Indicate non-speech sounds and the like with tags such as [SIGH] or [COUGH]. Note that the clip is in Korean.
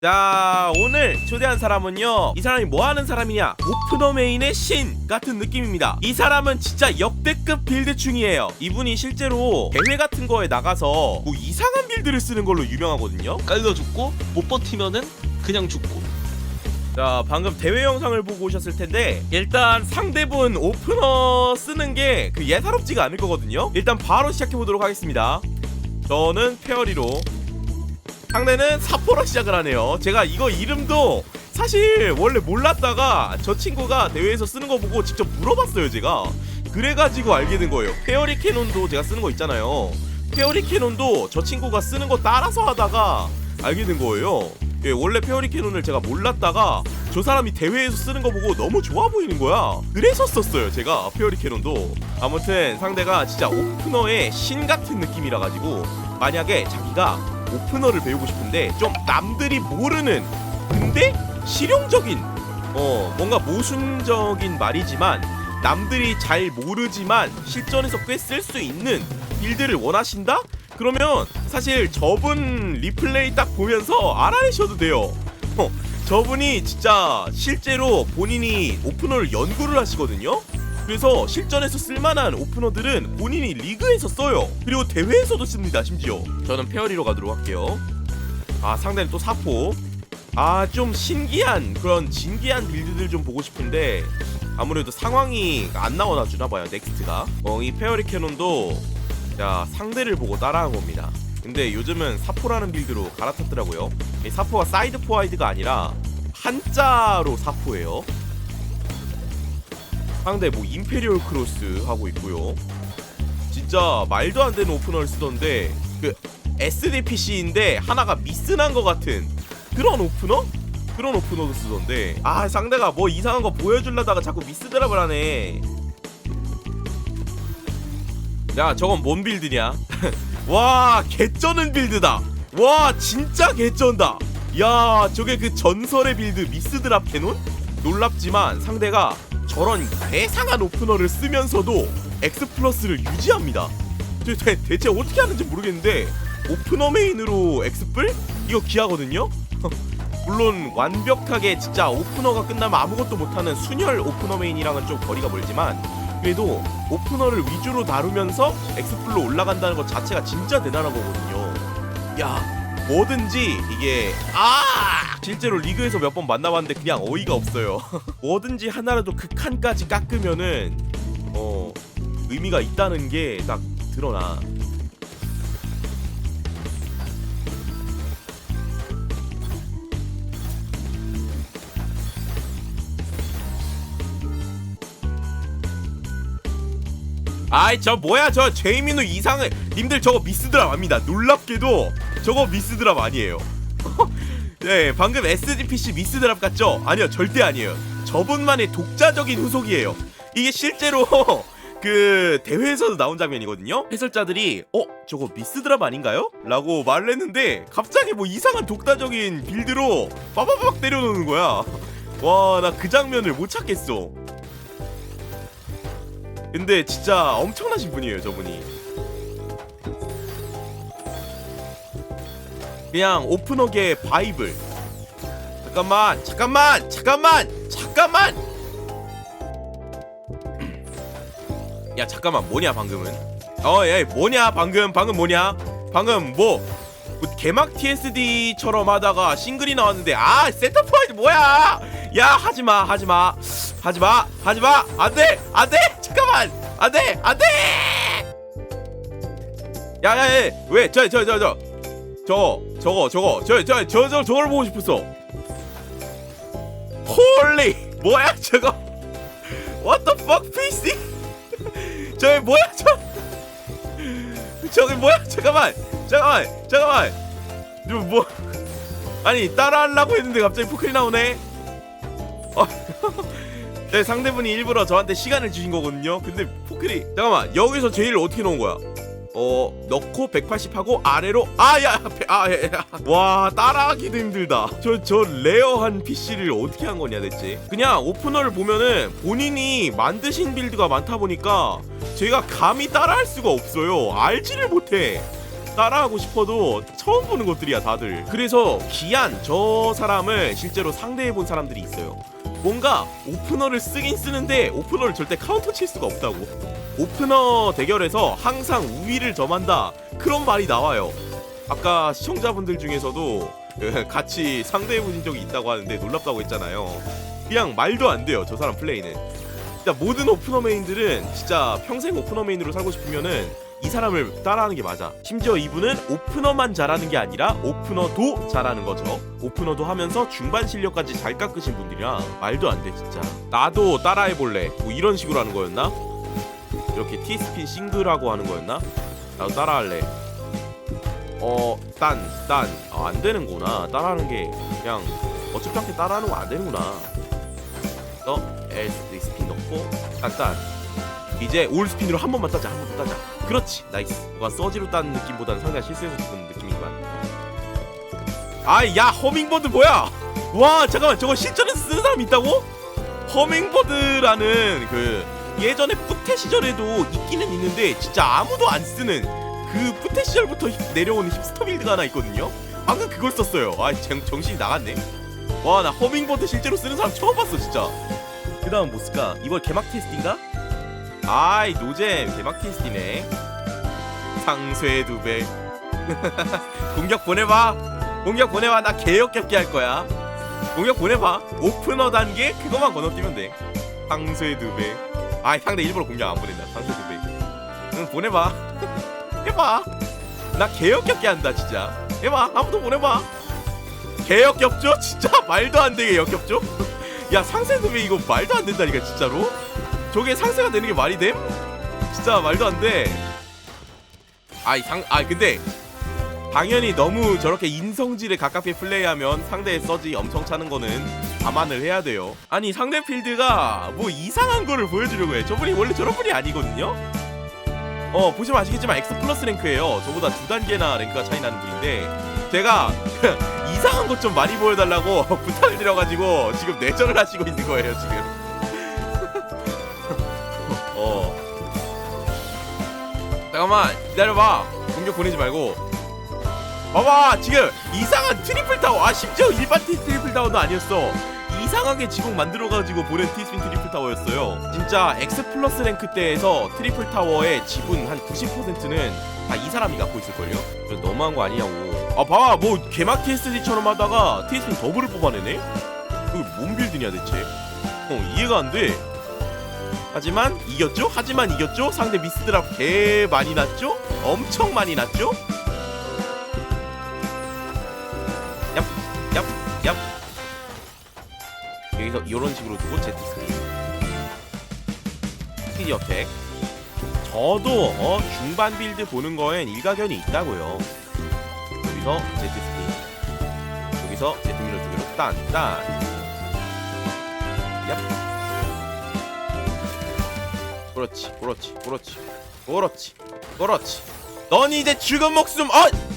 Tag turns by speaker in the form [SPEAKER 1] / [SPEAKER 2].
[SPEAKER 1] 자 오늘 초대한 사람은요 이 사람이 뭐하는 사람이냐? 오프너 메인의 신 같은 느낌입니다. 이 사람은 진짜 역대급 빌드충이에요. 이분이 실제로 대회 같은 거에 나가서 뭐 이상한 빌드를 쓰는 걸로 유명하거든요.
[SPEAKER 2] 깔려 죽고 못 버티면은 그냥 죽고.
[SPEAKER 1] 자 방금 대회 영상을 보고 오셨을 텐데 일단 상대분 오프너 쓰는 게 그 예사롭지가 않을 거거든요. 일단 바로 시작해 보도록 하겠습니다. 저는 페어리로 상대는 사포로 시작을 하네요. 제가 이거 이름도 사실 원래 몰랐다가 저 친구가 대회에서 쓰는 거 보고 직접 물어봤어요 제가. 그래가지고 알게 된 거예요. 페어리 캐논도 제가 쓰는 거 있잖아요. 페어리 캐논도 저 친구가 쓰는 거 따라서 하다가 알게 된 거예요. 예, 원래 페어리 캐논을 제가 몰랐다가 저 사람이 대회에서 쓰는 거 보고 너무 좋아 보이는 거야. 그래서 썼어요, 제가 페어리 캐논도. 아무튼 상대가 진짜 오프너의 신 같은 느낌이라 가지고 만약에 자기가 오프너를 배우고 싶은데 좀 남들이 모르는 근데 실용적인 어 뭔가 모순적인 말이지만 남들이 잘 모르지만 실전에서 꽤 쓸 수 있는 빌드를 원하신다? 그러면 사실 저분 리플레이 딱 보면서 알아내셔도 돼요. 어, 저분이 진짜 실제로 본인이 오프너를 연구를 하시거든요. 그래서 실전에서 쓸만한 오프너들은 본인이 리그에서 써요. 그리고 대회에서도 씁니다. 심지어. 저는 페어리로 가도록 할게요. 아 상대는 또 사포. 아 좀 신기한 그런 진기한 빌드들 좀 보고 싶은데 아무래도 상황이 안 나와나 주나 봐요. 넥스트가. 어 이 페어리 캐논도 자 상대를 보고 따라한 겁니다. 근데 요즘은 사포라는 빌드로 갈아탔더라고요. 이 사포가 사이드 포와이드가 아니라 한자로 사포예요. 상대 뭐 임페리얼 크로스 하고 있고요. 진짜 말도 안 되는 오프너를 쓰던데 그 SDPC인데 하나가 미스난 것 같은 그런 오프너? 그런 오프너도 쓰던데 아 상대가 뭐 이상한 거 보여주려다가 자꾸 미스 드랍을 하네 야 저건 뭔 빌드냐 [LAUGHS] 와 개쩌는 빌드다 와 진짜 개쩐다 야 저게 그 전설의 빌드 미스 드랍 캐논? 놀랍지만 상대가 저런 대상한 오프너를 쓰면서도 X 플러스를 유지합니다 저 대, 대체 어떻게 하는지 모르겠는데 오프너 메인으로 X뿔? 이거 기하거든요? [LAUGHS] 물론 완벽하게 진짜 오프너가 끝나면 아무것도 못하는 순혈 오프너 메인이랑은 좀 거리가 멀지만 그래도 오프너를 위주로 다루면서 엑스플로 올라간다는 것 자체가 진짜 대단한 거거든요. 야 뭐든지 이게 아 실제로 리그에서 몇 번 만나봤는데 그냥 어이가 없어요. [LAUGHS] 뭐든지 하나라도 극한까지 깎으면은 어 의미가 있다는 게 딱 드러나. 아이 저 뭐야 저 제이민우 이상을 님들 저거 미스 드랍 압니다 놀랍게도 저거 미스 드랍 아니에요 [LAUGHS] 네 방금 SDPC 미스드랍 같죠? 아니요 절대 아니에요. 저분만의 독자적인 후속이에요. 이게 실제로 [LAUGHS] 그 대회에서도 나온 장면이거든요? 해설자들이 어 저거 미스드랍 아닌가요? 라고 말을 했는데 갑자기 뭐 이상한 독자적인 빌드로 빠바박 때려놓는 거야. [LAUGHS] 와 나 그 장면을 못 찾겠어. 근데 진짜 엄청나신 분이에요 저분이 그냥 오픈어계 바이블. 잠깐만 잠깐만 잠깐만 잠깐만! 야 잠깐만 뭐냐 방금은? 어예 뭐냐 방금 방금 뭐냐? 방금 뭐, 뭐 개막 TSD처럼 하다가 싱글이 나왔는데 아 센터 포인트 뭐야? 야 하지마 하지마 하지마 하지마! 안돼 안돼! 잠깐만! 안돼 안돼! 야야야 왜저 저 저저 저 저거 저거. 저저 저 저 저걸 보고 싶었어. 홀리! 뭐야 저거? What the fuck PC? [LAUGHS] 저기 뭐야 저? 저기 뭐야? 잠깐만 잠깐만 잠깐만. 저뭐? 아니 따라하려고 했는데 갑자기 포클이 나오네. 어, [LAUGHS] 네, 상대분이 일부러 저한테 시간을 주신 거거든요. 근데 포클이 잠깐만. 여기서 제일 어떻게 넣은 거야? 어 넣고 180 하고 아래로 아야 아와 따라하기도 힘들다. 저 저 레어한 PC를 어떻게 한 거냐 대체? 그냥 오프너를 보면은 본인이 만드신 빌드가 많다 보니까 제가 감히 따라할 수가 없어요. 알지를 못해. 따라하고 싶어도 처음 보는 것들이야 다들 그래서 기한 저 사람을 실제로 상대해 본 사람들이 있어요 뭔가 오프너를 쓰긴 쓰는데 오프너를 절대 카운터 칠 수가 없다고. 오프너 대결에서 항상 우위를 점한다. 그런 말이 나와요. 아까 시청자분들 중에서도 그 [LAUGHS] 같이 상대해 보신 적이 있다고 하는데 놀랍다고 했잖아요. 그냥 말도 안 돼요 저 사람 플레이는. 진짜 모든 오프너 메인들은 진짜 평생 오프너 메인으로 살고 싶으면은 이 사람을 따라하는 게 맞아. 심지어 이분은 오프너만 잘하는 게 아니라 오프너도 잘하는 거죠. 오프너도 하면서 중반 실력까지 잘 깎으신 분들이라 말도 안 돼 진짜. 나도 따라해 볼래. 뭐 이런 식으로 하는 거였나? 이렇게 T스핀 싱글하고 하는 거였나? 나도 따라할래. 어, 딴, 딴. 아, 안 되는구나. 따라하는 게 그냥 어차피 따라하는 거 안 되는구나. 어, L 스핀 넣고 딴, 딴. 이제 올 스핀으로 한 번만 따자 한 번만 따자. 그렇지. 나이스. 뭔가 서지로 따는 느낌보다는 상당히 실수해서 죽는 느낌이지만. 아야 허밍버드 뭐야? 와 잠깐만. 저거 실전에서 쓰는 사람 있다고? 허밍버드라는 그 예전에 뿌테 시절에도 있기는 있는데 진짜 아무도 안 쓰는 그 뿌테 시절부터 힙- 내려오는 힙스터 빌드가 하나 있거든요? 방금 그걸 썼어요. 아 정, 정신이 나갔네. 와 나 허밍버드 실제로 쓰는 사람 처음 봤어 진짜. 그 다음 뭐 쓸까? 이번 개막 테스트인가? 아이 노잼 개막 테스트네. 상쇄 두배. [LAUGHS] 공격 보내봐. 공격 보내봐. 나 개역겹게 할 거야. 공격 보내봐. 오프너 단계? 그거만 건너뛰면 돼. 상쇄 두배. 아이 상대 일부러 공격 안 보낸다. 상쇄 두배. 응 보내봐. [LAUGHS] 해봐. 나 개역겹게 한다 진짜. 해봐. 아무도 보내봐. 개역겹죠? 진짜? 말도 안 되게 역겹죠? [LAUGHS] 야 상쇄 두배 이거 말도 안 된다니까 진짜로 저게 상세가 되는 게 말이 됨? 진짜 말도 안 돼. 아이 상, 아 근데 당연히 너무 저렇게 인성질에 가깝게 플레이하면 상대의 서지 엄청 차는 거는 감안을 해야 돼요. 아니 상대 필드가 뭐 이상한 거를 보여주려고 해. 저분이 원래 저런 분이 아니거든요. 어 보시면 아시겠지만 X 플러스 랭크예요. 저보다 두 단계나 랭크가 차이 나는 분인데 제가 [LAUGHS] 이상한 것 좀 많이 보여달라고 [LAUGHS] 부탁을 드려가지고 지금 내전을 하시고 있는 거예요 지금. 어. 잠깐만 기다려봐. 공격 보내지 말고. 봐봐 지금 이상한 트리플 타워. 아 심지어 일반 티 트리플 타워도 아니었어. 이상하게 지붕 만들어가지고 보낸 티스핀 트리플 타워였어요. 진짜 X 플러스 랭크 때에서 트리플 타워의 지분 한 90%는 다 이 사람이 갖고 있을걸요? 좀 너무한 거 아니냐고. 아 봐봐 뭐 개막 TSD처럼 하다가 티스핀 더블을 뽑아내네? 그게 뭔 빌드냐 대체? 어 이해가 안 돼. 하지만 이겼죠? 하지만 이겼죠? 상대 미스드랍 개 많이 났죠? 엄청 많이 났죠? 얍, 얍, 얍. 여기서 이런 식으로 두고 제트 스크린. 스피디 어택. 저도 어 중반 빌드 보는 거엔 일가견이 있다고요. 여기서 제트 스크린. 여기서 제트 미러 두 개로 딴, 딴. 얍. 그렇지 그렇지 그렇지 그렇지 그렇지. 넌 이제 죽은 목숨 어